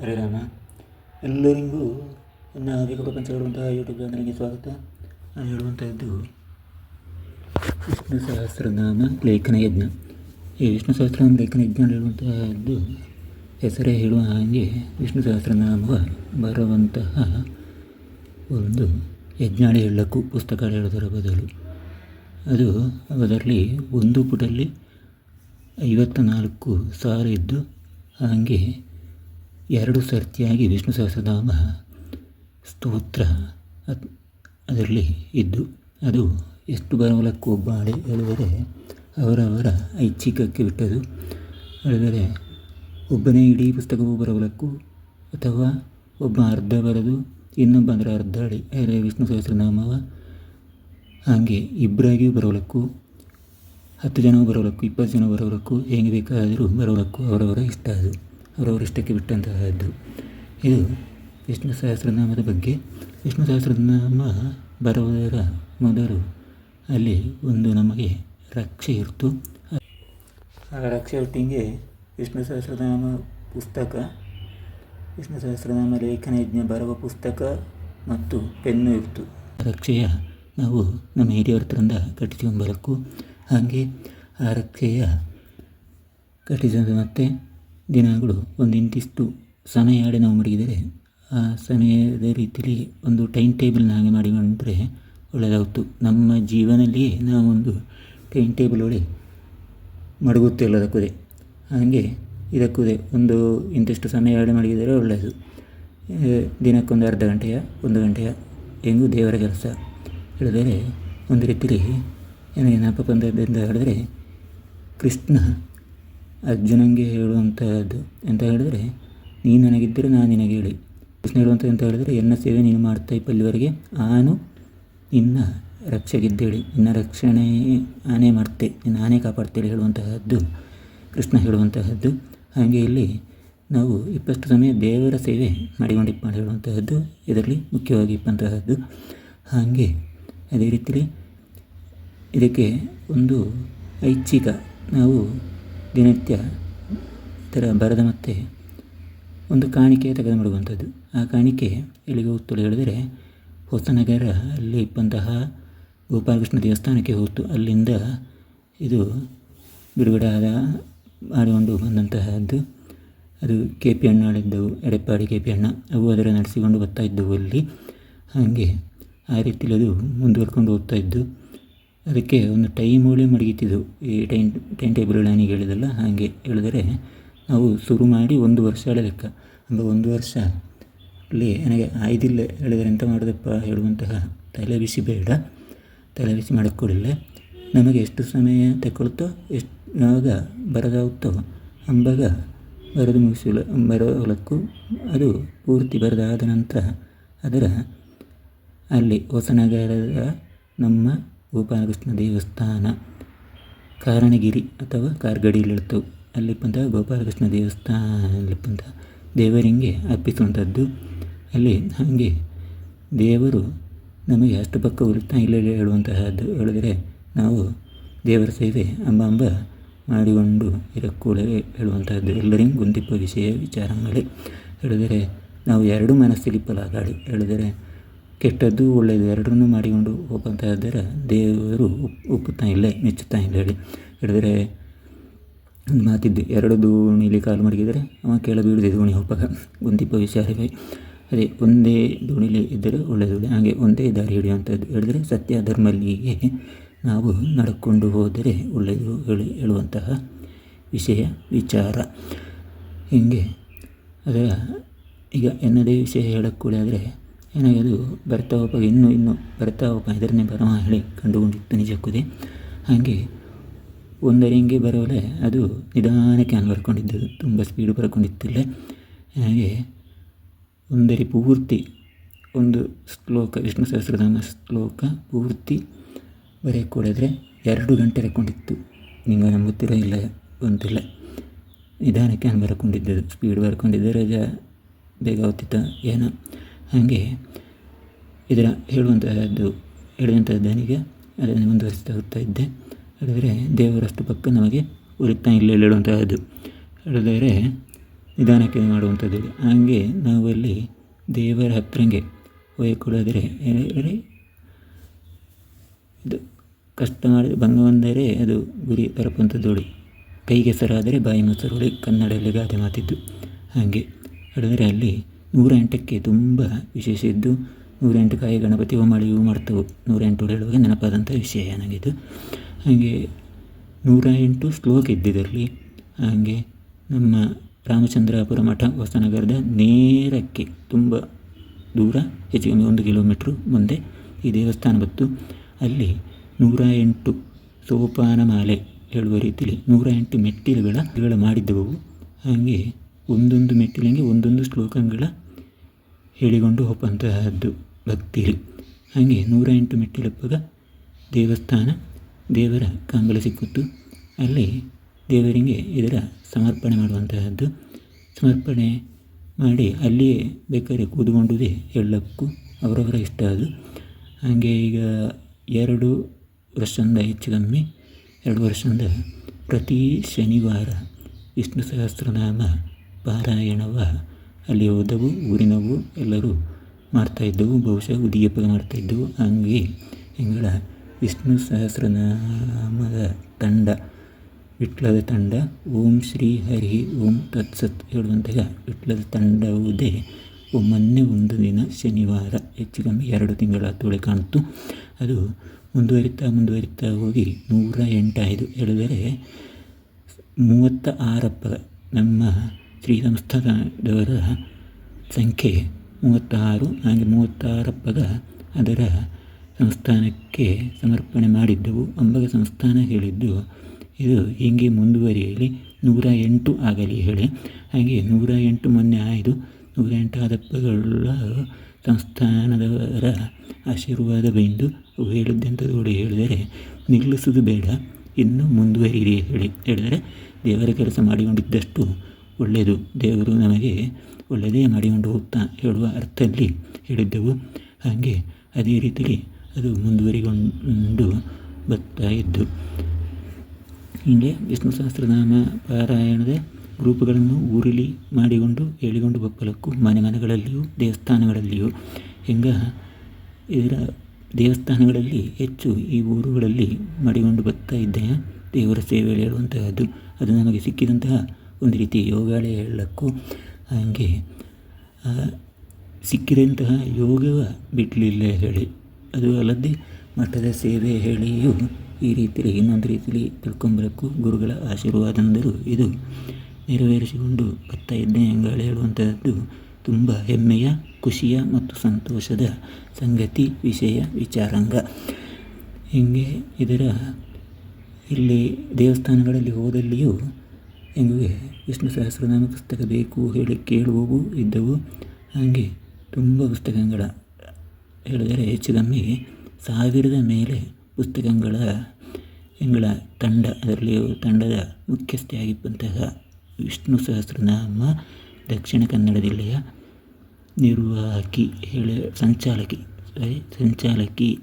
ಹರೇ ರಾಮ ಎಲ್ಲರಿಗೂ ನನ್ನ ವೇಗ ಪ್ರಪಂಚ ಹೇಳುವಂತಹ ಯೂಟ್ಯೂಬ್ ಚಾನಲ್ಗೆ ಸ್ವಾಗತ. ನಾನು ಹೇಳುವಂಥದ್ದು ವಿಷ್ಣು ಸಹಸ್ರನಾಮ ಲೇಖನ ಯಜ್ಞ. ಈ ವಿಷ್ಣು ಸಹಸ್ರನಾಮ ಲೇಖನ ಯಜ್ಞ ಹೇಳುವಂತಹದ್ದು ಹೆಸರೇ ಹೇಳುವ ಹಾಗೆ ವಿಷ್ಣು ಸಹಸ್ರನಾಮ ಬರುವಂತಹ ಒಂದು ಯಜ್ಞಾಳಿ ಹೇಳಕ್ಕೂ ಪುಸ್ತಕ ಹೇಳೋದರ ಬದಲು. ಅದು ಅದರಲ್ಲಿ ಒಂದು ಪುಟಲ್ಲಿ ಐವತ್ತ ನಾಲ್ಕು ಸಾವಿರ ಇದ್ದು ಹಾಗೆ ಎರಡು ಸರ್ತಿಯಾಗಿ ವಿಷ್ಣು ಸಹಸ್ರನಾಮ ಸ್ತೋತ್ರ ಅದರಲ್ಲಿ ಇದ್ದು ಅದು ಎಷ್ಟು ಬರವಲಕ್ಕೂ ಬಾಳೆ ಹೇಳಿದರೆ ಅವರವರ ಐಚ್ಛಿಕಕ್ಕೆ ಬಿಟ್ಟದು ಹೇಳಿದರೆ ಒಬ್ಬನೇ ಇಡೀ ಪುಸ್ತಕವು ಬರವಲಕ್ಕೂ ಅಥವಾ ಒಬ್ಬ ಅರ್ಧ ಬರೆದು ಇನ್ನೊಬ್ಬ ಅಂದರೆ ಅರ್ಧ ಅಡಿ ವಿಷ್ಣು ಸಹಸ್ರನಾಮವ ಹಾಗೆ ಇಬ್ಬರಾಗಿಯೂ ಬರೋಲಕ್ಕೂ ಹತ್ತು ಜನ ಬರೋಲಕ್ಕೂ ಇಪ್ಪತ್ತು ಜನ ಬರೋಲಕ್ಕೂ ಹೇಗೆ ಬೇಕಾದರೂ ಬರೋಲಕ್ಕೂ ಅವರವರ ಇಷ್ಟ ಅದು. ಅವರವರ ಇಷ್ಟಕ್ಕೆ ಬಿಟ್ಟಂತಹದ್ದು ಇದು ವಿಷ್ಣು ಸಹಸ್ರನಾಮದ ಬಗ್ಗೆ. ವಿಷ್ಣು ಸಹಸ್ರನಾಮ ಬರುವುದರ ಮೊದಲು ಅಲ್ಲಿ ಒಂದು ನಮಗೆ ರಕ್ಷೆ ಇರ್ತು. ಆ ರಕ್ಷೆ ಒಟ್ಟಿಗೆ ವಿಷ್ಣು ಸಹಸ್ರನಾಮ ಪುಸ್ತಕ, ವಿಷ್ಣು ಸಹಸ್ರನಾಮ ಲೇಖನ ಯಜ್ಞ ಬರುವ ಪುಸ್ತಕ ಮತ್ತು ಪೆನ್ನು ಇರ್ತು. ರಕ್ಷೆಯ ನಾವು ನಮ್ಮ ಹಿರಿಯವರತ್ರದಿಂದ ಕಟ್ಟಿಸಿಕೊಂಡು ಬರಕು ಹಾಗೆ ಆ ರಕ್ಷೆಯ ಕಟ್ಟಿಸಿದ ಮತ್ತು ದಿನಗಳು ಒಂದು ಇಂತಿಷ್ಟು ಸಮಯ ನಾವು ಮಡಗಿದರೆ ಆ ಸಮಯದ ರೀತಿಯಲ್ಲಿ ಒಂದು ಟೈಮ್ ಟೇಬಲ್ನ ಹಾಗೆ ಮಾಡಿಕೊಂಡ್ರೆ ಒಳ್ಳೆಯದಾಗುತ್ತು. ನಮ್ಮ ಜೀವನದಲ್ಲಿಯೇ ನಾವೊಂದು ಟೈಮ್ ಟೇಬಲ್ ಒಳ್ಳೆ ಮಡಗುತ್ತಿಲ್ಲದಕ್ಕೂ ಹಾಗೆ ಇದಕ್ಕೂ ಒಂದು ಇಂತಿಷ್ಟು ಸಮಯ ಆಡಿ ಮಡಗಿದರೆ ಒಳ್ಳೆಯದು. ದಿನಕ್ಕೊಂದು ಅರ್ಧ ಗಂಟೆಯ, ಒಂದು ಗಂಟೆಯ ಹೆಂಗು ದೇವರ ಕೆಲಸ. ಹೇಳಿದರೆ ಒಂದು ರೀತಿಯಲ್ಲಿ ಏನೇನಪ್ಪ ಬಂದದ್ದರಿಂದ ಹೇಳಿದ್ರೆ ಕೃಷ್ಣ ಅರ್ಜುನಂಗೆ ಹೇಳುವಂತಹದ್ದು ಅಂತ ಹೇಳಿದರೆ, ನೀನು ನನಗಿದ್ದರೆ ನಾನು ನಿನಗೆ ಹೇಳಿ. ಕೃಷ್ಣ ಹೇಳುವಂಥದ್ದು ಅಂತ ಹೇಳಿದರೆ, ಎನ್ನ ಸೇವೆ ನೀನು ಮಾಡ್ತಾ ಇಪ್ಪಲ್ಲಿವರೆಗೆ ನಾನು ನಿನ್ನ ರಕ್ಷೆಗಿದ್ದೇಳಿ. ನಿನ್ನ ರಕ್ಷಣೆ ನಾನೇ ಮಾಡ್ತೆ ನಾನೇ ಕಾಪಾಡ್ತೇಳಿ ಹೇಳುವಂತಹದ್ದು, ಕೃಷ್ಣ ಹೇಳುವಂತಹದ್ದು. ಹಾಗೆ ಇಲ್ಲಿ ನಾವು ಇಪ್ಪಷ್ಟು ಸಮಯ ದೇವರ ಸೇವೆ ಮಾಡಿಕೊಂಡಿಪ್ಪ ಹೇಳುವಂತಹದ್ದು, ಇದರಲ್ಲಿ ಮುಖ್ಯವಾಗಿ ಇಪ್ಪಂತಹದ್ದು ಹಾಗೆ ಅದೇ ರೀತಿಯಲ್ಲಿ ಇದಕ್ಕೆ ಒಂದು ಐಚ್ಛಿಕ ನಾವು ದಿನನಿತ್ಯ ಥರ ಬರದ ಮತ್ತೆ ಒಂದು ಕಾಣಿಕೆ ತೆಗೆದುಬಿಡುವಂಥದ್ದು ಆ ಕಾಣಿಕೆ ಎಲ್ಲಿಗೆ ಹೋಗ್ತದೆ ಹೇಳಿದರೆ, ಹೊಸನಗರ ಅಲ್ಲಿ ಇಪ್ಪಂತಹ ಗೋಪಾಲಕೃಷ್ಣ ದೇವಸ್ಥಾನಕ್ಕೆ ಹೋಗ್ತು ಅಲ್ಲಿಂದ ಇದು ಬಿಡುಗಡೆ ಆದ ಮಾಡಿಕೊಂಡು ಬಂದಂತಹದ್ದು. ಅದು ಕೆ ಪಿ ಅಣ್ಣಗಳಿದ್ದವು ಎಡೆಪ್ಪಾಡಿ ಕೆ ಪಿ ಅಣ್ಣ. ಅವು ಅದರ ನಡೆಸಿಕೊಂಡು ಬರ್ತಾ ಇದ್ದವು ಅಲ್ಲಿ. ಹಾಗೆ ಆ ರೀತಿಯಲ್ಲಿ ಅದು ಮುಂದುವರ್ಕೊಂಡು ಹೋಗ್ತಾ ಇದ್ದು ಅದಕ್ಕೆ ಒಂದು ಟೈಮ್ ಮಡಗಿತಿದ್ದು ಈ ಟೈಮ್ ಟೈಮ್ ಟೇಬಲ್ ನನಗೆ ಹೇಳಿದಲ್ಲ, ಹಾಗೆ ಹೇಳಿದರೆ ನಾವು ಶುರು ಮಾಡಿ ಒಂದು ವರ್ಷ ಲೆಕ್ಕ. ಅಂದರೆ ಒಂದು ವರ್ಷ ಅಲ್ಲಿ ನನಗೆ ಆಯ್ದಿಲ್ಲ ಹೇಳಿದರೆ ಎಂತ ಮಾಡೋದಪ್ಪ ಹೇಳುವಂತಹ ತಲೆ ಬಿಸಿ ಬೇಡ. ತಲೆ ಬಿಸಿ ಮಾಡಿಕೊಡಿಲ್ಲ ನಮಗೆ ಎಷ್ಟು ಸಮಯ ತಗೊಳ್ತೋ ಎಷ್ಟು ಯಾವಾಗ ಬರದಾಗುತ್ತೋ ಅಂಬಾಗ ಬರೆದು ಮುಗಿಸಲು ಬರೋಲಕ್ಕೂ ಅದು ಪೂರ್ತಿ ಬರೆದಾದ ನಂತರ ಅದರ ಅಲ್ಲಿ ಹೊಸನಗರದ ನಮ್ಮ ಗೋಪಾಲಕೃಷ್ಣ ದೇವಸ್ಥಾನ, ಕಾರಣಗಿರಿ ಅಥವಾ ಕಾರ್ಗಡಿಯಲ್ಲಿರ್ತವೆ ಅಲ್ಲಿ ಬಂದ ಗೋಪಾಲಕೃಷ್ಣ ದೇವಸ್ಥಾನ ಬಂದ ದೇವರಿಗೆ ಅರ್ಪಿಸುವಂಥದ್ದು. ಅಲ್ಲಿ ಹಾಗೆ ದೇವರು ನಮಗೆ ಅಷ್ಟು ಪಕ್ಕ ಉಳಿತಾ ಇಲ್ಲ ಹೇಳುವಂತಹದ್ದು. ಹೇಳಿದರೆ ನಾವು ದೇವರ ಸೇವೆ ಅಂಬ ಅಂಬ ಮಾಡಿಕೊಂಡು ಇರಕ್ಕೂಡಲೇ ಹೇಳುವಂತಹದ್ದು. ಎಲ್ಲರಿಗೂ ಗುಂತಿಪ್ಪ ವಿಷಯ, ವಿಚಾರಗಳೇ. ಹೇಳಿದರೆ ನಾವು ಎರಡು ಮನಸ್ಸಿಲಿಪ್ಪಲಾಗಾಡಿ ಹೇಳಿದರೆ ಕೆಟ್ಟದ್ದು ಒಳ್ಳೆಯದು, ಎರಡನ್ನೂ ಮಾಡಿಕೊಂಡು ಹೋಗ್ತಾ ಇದ್ದರೆ ದೇವರು ಒಪ್ಪುತ್ತಾ ಇಲ್ಲ, ಮೆಚ್ಚುತ್ತಾ ಇಲ್ಲ ಹೇಳಿ. ಹೇಳಿದರೆ ಒಂದು ಮಾತಿದ್ದು, ಎರಡು ದೋಣಿಲಿ ಕಾಲು ಮಡಗಿದರೆ ಅವ ಕೇಳ ಬೀಳಿದೆ ದೋಣಿ ಹೋಗ್ವಾಗ. ಗುಂತಿಪ್ಪ ವಿಚಾರವೇ ಅದೇ ಒಂದೇ ದೋಣಿಲಿ ಇದ್ದರೆ ಒಳ್ಳೆಯದು ಹಾಗೆ ಒಂದೇ ದಾರಿ ಹಿಡಿಯುವಂಥದ್ದು ಹೇಳಿದರೆ ಸತ್ಯ ಧರ್ಮಲ್ಲಿಗೆ ನಾವು ನಡ್ಕೊಂಡು ಹೋದರೆ ಒಳ್ಳೆಯದು ಹೇಳಿ ಹೇಳುವಂತಹ ವಿಷಯ, ವಿಚಾರ. ಹೀಗೆ. ಅದರ ಈಗ ಎನ್ನದೇ ವಿಷಯ ಹೇಳಕ್ಕೆ ನನಗೆ ಅದು ಬರ್ತಾ ಒಬ್ಬ ಇನ್ನೂ ಇನ್ನೂ, ಬರ್ತಾ ಒಬ್ಬ ಇದರನ್ನೇ ಬರಮ ಹೇಳಿ ಕಂಡುಕೊಂಡಿತ್ತು ನಿಜಕ್ಕೂ ಹಾಗೆ ಒಂದರಿಂಗೆ ಬರೋಲೆ ಅದು ನಿಧಾನಕ್ಕೆ ನಾನು ಬರ್ಕೊಂಡಿದ್ದು ತುಂಬ ಸ್ಪೀಡ್ ಬರ್ಕೊಂಡಿತ್ತಿಲ್ಲ. ಹಾಗೆ ಒಂದರಿ ಪೂರ್ತಿ, ಒಂದು ಶ್ಲೋಕ, ವಿಷ್ಣು ಸಹಸ್ರನಾಮ ಶ್ಲೋಕ ಪೂರ್ತಿ ಬರೆಯಕ್ಕೆ ಕೊಡಿದ್ರೆ ಎರಡು ಗಂಟೆ ರೆಕೊಂಡಿತ್ತು ನಿಮಗೆ ನಮ್ಗೆ ಇಲ್ಲ ಅಂತಿಲ್ಲ. ನಿಧಾನಕ್ಕೆ ನಾನು ಬರ್ಕೊಂಡಿದ್ದು ಸ್ಪೀಡ್ ಬರ್ಕೊಂಡಿದ್ದರೆ ಬೇಗ ಹೋಗ್ತಿತ್ತ ಏನೋ. ಹಾಗೆ ಇದರ ಹೇಳುವಂತಹದ್ದು ಹೇಳಿದಂಥದ್ದನಿಗೆ ಅದನ್ನು ಮುಂದುವರಿಸ್ತಾ ಹೋಗ್ತಾ ಇದ್ದೆ. ಹೇಳಿದರೆ ದೇವರಷ್ಟು ಪಕ್ಕ ನಮಗೆ ಉರಿತಾ ಇಲ್ಲ ಹೇಳುವಂತಹದ್ದು. ಹೇಳಿದರೆ ನಿಧಾನಕ್ಕೆ ಮಾಡುವಂಥದ್ದು ಹಾಗೆ ನಾವು ಅಲ್ಲಿ ದೇವರ ಹತ್ತಿರಂಗೆ ಹೇಳಿದರೆ ಇದು ಕಷ್ಟ ಮಾಡಿ, ಭಂಗ ಬಂದರೆ ಅದು ಗುರಿ ತಲುಪುವಂಥದ್ದು ಕೈಗೆ ಸರಾದರೆ ಬಾಯಿ ಮೊಸರು ಕನ್ನಡದಲ್ಲಿ ಗಾದೆ ಮಾತಿದ್ದು. ಹಾಗೆ. ಹೇಳಿದರೆ ಅಲ್ಲಿ ನೂರ ಎಂಟಕ್ಕೆ ತುಂಬ ವಿಶೇಷ ಇದ್ದು, ನೂರೆಂಟು ಕಾಯಿ ಗಣಪತಿ ಹೋಮಳಿಯೂ ಮಾಡ್ತವೆ. ನೂರ ಎಂಟು ಹೇಳುವಾಗ ನೆನಪಾದಂಥ ವಿಷಯ ನನಗಿದು. ಹಾಗೆ ನೂರ ಎಂಟು ಶ್ಲೋಕ ಇದ್ದಿದ್ದರಲ್ಲಿ ಹಾಗೆ ನಮ್ಮ ರಾಮಚಂದ್ರಾಪುರ ಮಠ ಹೊಸನಗರದ ನೇರಕ್ಕೆ ತುಂಬ ದೂರ, ಹೆಚ್ಚು ಒಂದು ಕಿಲೋಮೀಟ್ರು ಮುಂದೆ ಈ ದೇವಸ್ಥಾನ ಬಂತು. ಅಲ್ಲಿ ನೂರ ಎಂಟು ಸೋಪಾನ ಮಾಲೆ ಹೇಳುವ ರೀತಿಯಲ್ಲಿ ನೂರ ಎಂಟು ಮೆಟ್ಟಿಲುಗಳ ಮಾಡಿದ್ದವು. ಹಾಗೆ ಒಂದೊಂದು ಮೆಟ್ಟಿಲಿಗೆ ಒಂದೊಂದು ಶ್ಲೋಕಗಳ ಹೇಳಿಕೊಂಡು ಹೋಗುವಂತಹದ್ದು ಭಕ್ತಿಯಲ್ಲಿ ಹಾಗೆ ನೂರ ಎಂಟು ಮೆಟ್ಟಿಲಪ್ಪಗ ದೇವಸ್ಥಾನ ದೇವರ ಕಂಬಳ ಸಿಕ್ಕಿತ್ತು. ಅಲ್ಲಿ ದೇವರಿಗೆ ಇದರ ಸಮರ್ಪಣೆ ಮಾಡುವಂತಹದ್ದು. ಸಮರ್ಪಣೆ ಮಾಡಿ ಅಲ್ಲಿಯೇ ಬೇಕಾದ್ರೆ ಕೂದುಕೊಂಡುದೇ ಎಲ್ಲಕ್ಕೂ ಅವರವರ ಇಷ್ಟ ಅದು. ಹಾಗೆ ಈಗ ಎರಡು ವರ್ಷದಿಂದ ಹೆಚ್ಚು ಕಮ್ಮಿ ಎರಡು ವರ್ಷದಿಂದ ಪ್ರತಿ ಶನಿವಾರ ವಿಷ್ಣು ಸಹಸ್ರನಾಮ ಪಾರಾಯಣವ ಅಲ್ಲಿ ಹೋದವು, ಊರಿನವು ಎಲ್ಲರೂ ಮಾಡ್ತಾಯಿದ್ದವು ಬಹುಶಃ ಉದಿಯಪ್ಪ ಮಾಡ್ತಾಯಿದ್ದವು ಹಂಗೆ ಹಿಂಗಳ ವಿಷ್ಣು ಸಹಸ್ರನಾಮದ ತಂಡ, ವಿಟ್ಲದ ತಂಡ, ಓಂ ಶ್ರೀ ಹರಿ, ಓಂ ತತ್ಸತ್ ಹೇಳುವಂತಹ ವಿಟ್ಲದ ತಂಡವುದೇ. ಮೊನ್ನೆ ಒಂದು ದಿನ ಶನಿವಾರ ಹೆಚ್ಚು ಕಮ್ಮಿ ಎರಡು ತಿಂಗಳ ತೊಳೆ ಕಾಣ್ತು. ಅದು ಮುಂದುವರಿತಾ ಮುಂದುವರಿತಾ ಹೋಗಿ ನೂರ ಎಂಟಾಯಿತು ಹೇಳಿದರೆ ಮೂವತ್ತ ಆರಪ್ಪ ನಮ್ಮ ಶ್ರೀ ಸಂಸ್ಥಾನದವರ ಸಂಖ್ಯೆ ಮೂವತ್ತಾರು ಹಾಗೆ ಪದ ಅದರ ಸಂಸ್ಥಾನಕ್ಕೆ ಸಮರ್ಪಣೆ ಮಾಡಿದ್ದೆವು. ಅಂಬಗ ಸಂಸ್ಥಾನ ಹೇಳಿದ್ದು, ಇದು ಹೀಗೆ ಮುಂದುವರಿಯಲಿ. ನೂರ ಎಂಟು ಆಗಲಿ ಹೇಳಿ. ಹಾಗೆ ನೂರ ಎಂಟು ಮೊನ್ನೆ ಆಯಿತು ನೂರ ಎಂಟು ಆದಪ್ಪಗಳ ಸಂಸ್ಥಾನದವರ ಆಶೀರ್ವಾದ ಬೆಂದು ಅವು ಹೇಳಿದ್ದಂಥದ್ದು ಹೇಳಿದರೆ, ನಿಲ್ಲಿಸುವುದು ಬೇಡ, ಇನ್ನೂ ಮುಂದುವರಿಯಿರಿ ಹೇಳಿ ಹೇಳಿದರೆ, ದೇವರ ಕೆಲಸ ಮಾಡಿಕೊಂಡಿದ್ದಷ್ಟು ಒಳ್ಳೆಯದು. ದೇವರು ನಮಗೆ ಒಳ್ಳೆಯದೇ ಮಾಡಿಕೊಂಡು ಹೋಗ್ತಾ ಹೇಳುವ ಅರ್ಥದಲ್ಲಿ ಹೇಳಿದ್ದೆವು. ಹಾಗೆ ಅದೇ ರೀತಿಯಲ್ಲಿ ಅದು ಮುಂದುವರಿಕೊಂಡು ಬರ್ತಾ ಇದ್ದು ಹೀಗೆ ವಿಷ್ಣು ಸಹಸ್ರನಾಮ ಪಾರಾಯಣದ ಗ್ರೂಪ್ಗಳನ್ನು ಊರಲ್ಲಿ ಮಾಡಿಕೊಂಡು ಹೇಳಿಕೊಂಡು ಬಪ್ಪಲಕ್ಕೂ ಮನೆ ಮನೆಗಳಲ್ಲಿಯೂ ದೇವಸ್ಥಾನಗಳಲ್ಲಿಯೂ. ಹೆಂಗ ಇದರ ದೇವಸ್ಥಾನಗಳಲ್ಲಿ ಹೆಚ್ಚು ಈ ಊರುಗಳಲ್ಲಿ ಮಾಡಿಕೊಂಡು ಬರ್ತಾ ಇದ್ದೆ ದೇವರ ಸೇವೆಯಲ್ಲಿ ಹೇಳುವಂತಹದ್ದು. ಅದು ನಮಗೆ ಸಿಕ್ಕಿದಂತಹ ಒಂದು ರೀತಿ ಯೋಗಾಳೆ ಹೇಳಕ್ಕೂ ಹಾಗೆ ಸಿಕ್ಕಿದಂತಹ ಯೋಗವ ಬಿಡಲಿಲ್ಲ ಹೇಳಿ. ಅದು ಅಲ್ಲದೆ ಮಠದ ಸೇವೆ ಹೇಳಿಯೂ ಈ ರೀತಿಯಲ್ಲಿ, ಇನ್ನೊಂದು ರೀತಿಯಲ್ಲಿ ತಿಳ್ಕೊಂಬರಕ್ಕೂ ಗುರುಗಳ ಆಶೀರ್ವಾದ ಅಂದರೂ ಇದು ನೆರವೇರಿಸಿಕೊಂಡು ಬರ್ತಾ ಇದ್ದೆ ಎಂಗಾಳೆ ಹೇಳುವಂಥದ್ದು ತುಂಬ ಹೆಮ್ಮೆಯ, ಖುಷಿಯ ಮತ್ತು ಸಂತೋಷದ ಸಂಗತಿ, ವಿಷಯ, ವಿಚಾರಾಂಗ. ಹೀಗೆ ಇದರ ಇಲ್ಲಿ ದೇವಸ್ಥಾನಗಳಲ್ಲಿ ಹೋದಲ್ಲಿಯೂ ಹೆಂಗೆ ವಿಷ್ಣು ಸಹಸ್ರನಾಮ ಪುಸ್ತಕ ಬೇಕು ಹೇಳಿ ಕೇಳುವವು ಇದ್ದವು. ಹಾಗೆ ತುಂಬ ಪುಸ್ತಕಗಳ, ಹೇಳಿದರೆ ಹೆಚ್ಚು ಕಮ್ಮಿ ಸಾವಿರದ ಮೇಲೆ ಪುಸ್ತಕಗಳ ಎಂಗಳ ತಂಡ ಅದರಲ್ಲಿ ತಂಡದ ಮುಖ್ಯಸ್ಥೆಯಾಗಿದ್ದಂತಹ ವಿಷ್ಣು ಸಹಸ್ರನಾಮ ದಕ್ಷಿಣ ಕನ್ನಡ ಜಿಲ್ಲೆಯ ನಿರ್ವಾಹಕಿ ಹೇಳಿ, ಸಂಚಾಲಕಿ ಸಾರಿ ಸಂಚಾಲಕಿ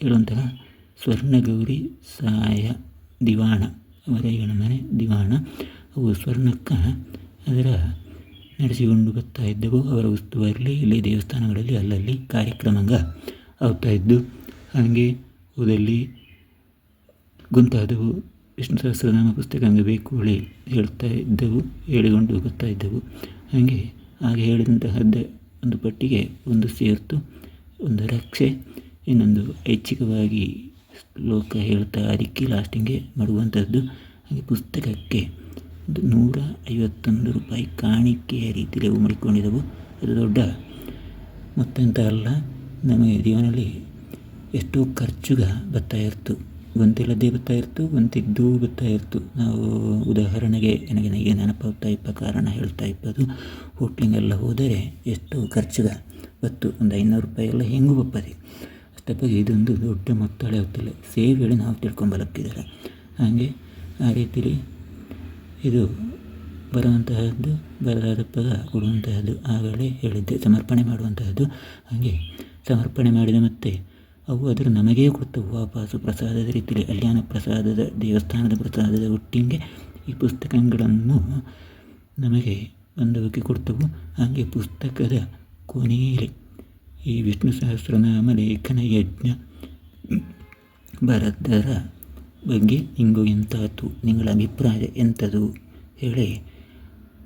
ಹೇಳುವಂತಹ ಸ್ವರ್ಣಗೌರಿ ಸಾಯ ದಿವಾಣ. ಅವರ ಮನೆ, ದಿವಾಣ, ಅವು ಸ್ವರ್ಣಕ್ಕ ಅದರ ನಡೆಸಿಕೊಂಡು ಬರ್ತಾ ಇದ್ದವು. ಅವರ ಉಸ್ತುವಾರಿಲಿ ಇಲ್ಲಿ ದೇವಸ್ಥಾನಗಳಲ್ಲಿ ಅಲ್ಲಲ್ಲಿ ಕಾರ್ಯಕ್ರಮಂಗ ಆಗ್ತಾಯಿದ್ದು ಹಾಗೆ ಊರಲ್ಲಿ ಗುಂತಾದವು. ವಿಷ್ಣು ಸಹಸ್ರನಾಮ ಪುಸ್ತಕ ಹಂಗೆ ಬೇಕು ಹೇಳಿ ಹೇಳ್ತಾ ಇದ್ದವು, ಹೇಳಿಕೊಂಡು ಬರ್ತಾ ಇದ್ದವು. ಹಾಗೆ ಹಾಗೆ ಹೇಳಿದಂತಹದ್ದೇ ಒಂದು ಪಟ್ಟಿಗೆ ಒಂದು ಸೇರ್ತು, ಒಂದು ರಕ್ಷೆ, ಇನ್ನೊಂದು ಐಚ್ಛಿಕವಾಗಿ ಶ್ಲೋಕ ಹೇಳ್ತಾ ಅದಕ್ಕೆ ಲಾಸ್ಟಿಂಗೆ ಮಾಡುವಂಥದ್ದು. ಹಾಗೆ ಪುಸ್ತಕಕ್ಕೆ ಒಂದು ನೂರ ಐವತ್ತೊಂದು ರೂಪಾಯಿ ಕಾಣಿಕೆಯ ರೀತಿಯಲ್ಲಿ ಅವು ಮಾಡಿಕೊಂಡಿದ್ದವು. ಅದು ದೊಡ್ಡ ಮೊತ್ತ ಅಂತ ಅಲ್ಲ ನಮಗೆ ಜೀವನದಲ್ಲಿ ಎಷ್ಟೋ ಖರ್ಚುಗ ಬರ್ತಾ ಇರ್ತು. ಗೊಂತಿಲ್ಲದೆ ಬರ್ತಾ ಇರ್ತು ಒಂದಿದ್ದು ಬರ್ತಾ ಇರ್ತು. ನಾವು ಉದಾಹರಣೆಗೆ ನನಗೆ ನನಗೆ ನೆನಪಾಗ್ತಾ ಇಪ್ಪ, ಕಾರಣ ಹೇಳ್ತಾ ಇಪ್ಪದು, ಹೋಟ್ಲಿಂಗೆಲ್ಲ ಹೋದರೆ ಎಷ್ಟು ಖರ್ಚುಗ ಬತ್ತು. ಒಂದು ಐನೂರು ರೂಪಾಯಿ ಎಲ್ಲ ಹೆಂಗೂ ಬಪ್ಪದೆ. ಅಷ್ಟಪ್ಪಾಗಿ ಇದೊಂದು ದೊಡ್ಡ ಮೊತ್ತಳೆ ಹೊತ್ತಿಲ್ಲ ಸೇವ್ ಹೇಳಿ ನಾವು ತಿಳ್ಕೊಂಬಲಕ್ಕಿದ್ದಾರೆ. ಹಾಗೆ ಆ ರೀತಿಲಿ ಇದು ಬರುವಂತಹದ್ದು ಬರಲಾದಪ್ಪಗ ಕೊಡುವಂತಹದ್ದು, ಆಗಲೇ ಹೇಳಿದ್ದೆ. ಸಮರ್ಪಣೆ ಮಾಡುವಂತಹದ್ದು, ಹಾಗೆ ಸಮರ್ಪಣೆ ಮಾಡಿದ ಮತ್ತೆ ಅವು ಅದರ ನಮಗೇ ಕೊಡ್ತವೆ. ವಾಪಸ್ಸು ಪ್ರಸಾದದ ರೀತಿಯಲ್ಲಿ ಕಲ್ಯಾಣ ಪ್ರಸಾದದ, ದೇವಸ್ಥಾನದ ಪ್ರಸಾದದ ಒಟ್ಟಿಗೆ ಈ ಪುಸ್ತಕಗಳನ್ನು ನಮಗೆ ಬಂದವಕ್ಕೆ ಕೊಡ್ತವು. ಹಾಗೆ ಪುಸ್ತಕದ ಕೊನೆಯಲ್ಲಿ ಈ ವಿಷ್ಣು ಸಹಸ್ರನಾಮ ಲೇಖನ ಯಜ್ಞ ಬರದರ ಬಗ್ಗೆ ನಿಂಗು ಎಂತಾತು? ನಿಂಗಳ ಅಭಿಪ್ರಾಯ ಎಂಥದು ಹೇಳಿ.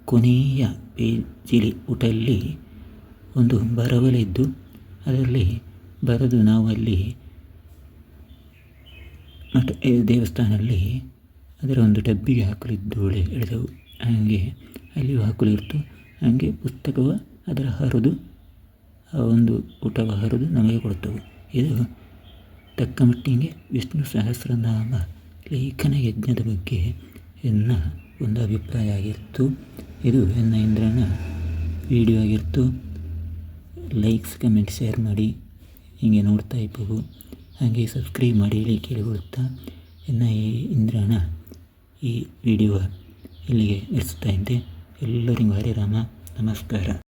ಕೊನೆಯ ಪೇಜಿಲಿ ಊಟಲ್ಲಿ ಒಂದು ಬರವಲಿದ್ದು ಅದರಲ್ಲಿ ಬರೆದು ನಾವು ಅಲ್ಲಿ ಮಠ ದೇವಸ್ಥಾನದಲ್ಲಿ ಅದರ ಒಂದು ಡಬ್ಬಿಗೆ ಹಾಕಲಿದ್ದೋಳೆ ಎಳೆದವು. ಹಾಗೆ ಅಲ್ಲಿಯೂ ಹಾಕಲಿರ್ತು. ಹಾಗೆ ಪುಸ್ತಕವ ಅದರ ಹರಿದು ಒಂದು ಊಟವ ಹರಿದು ನಮಗೆ ಕೊಡುತ್ತವೆ ಇದು ತಕ್ಕ ಮಟ್ಟಿಗೆ ವಿಷ್ಣು ಸಹಸ್ರನಾಮ ಲೇಖನ ಯಜ್ಞದ ಬಗ್ಗೆ ಎನ್ನ ಒಂದು ಅಭಿಪ್ರಾಯ ಆಗಿತ್ತು ಇದು ಎನ್ನ ಇಂದ್ರನ ವಿಡಿಯೋ ಆಗಿತ್ತು ಲೈಕ್ಸ್, ಕಮೆಂಟ್, ಶೇರ್ ಮಾಡಿ. ಹೀಗೆ ನೋಡ್ತಾ ಇರ್ಬೋದು ಹಾಗೆ ಸಬ್ಸ್ಕ್ರೈಬ್ ಮಾಡಿ ಹೇಳಿ ಕೇಳಿಕೊಳ್ಳುತ್ತಾ ಎನ್ನ ಈ ಇಂದ್ರನ ಈ ವಿಡಿಯೋ ಇಲ್ಲಿಗೆ ಇರಿಸ್ತಾ ಇದ್ದೆ. ಎಲ್ಲರಿಗೂ ಹರಿರಾಮ ನಮಸ್ಕಾರ.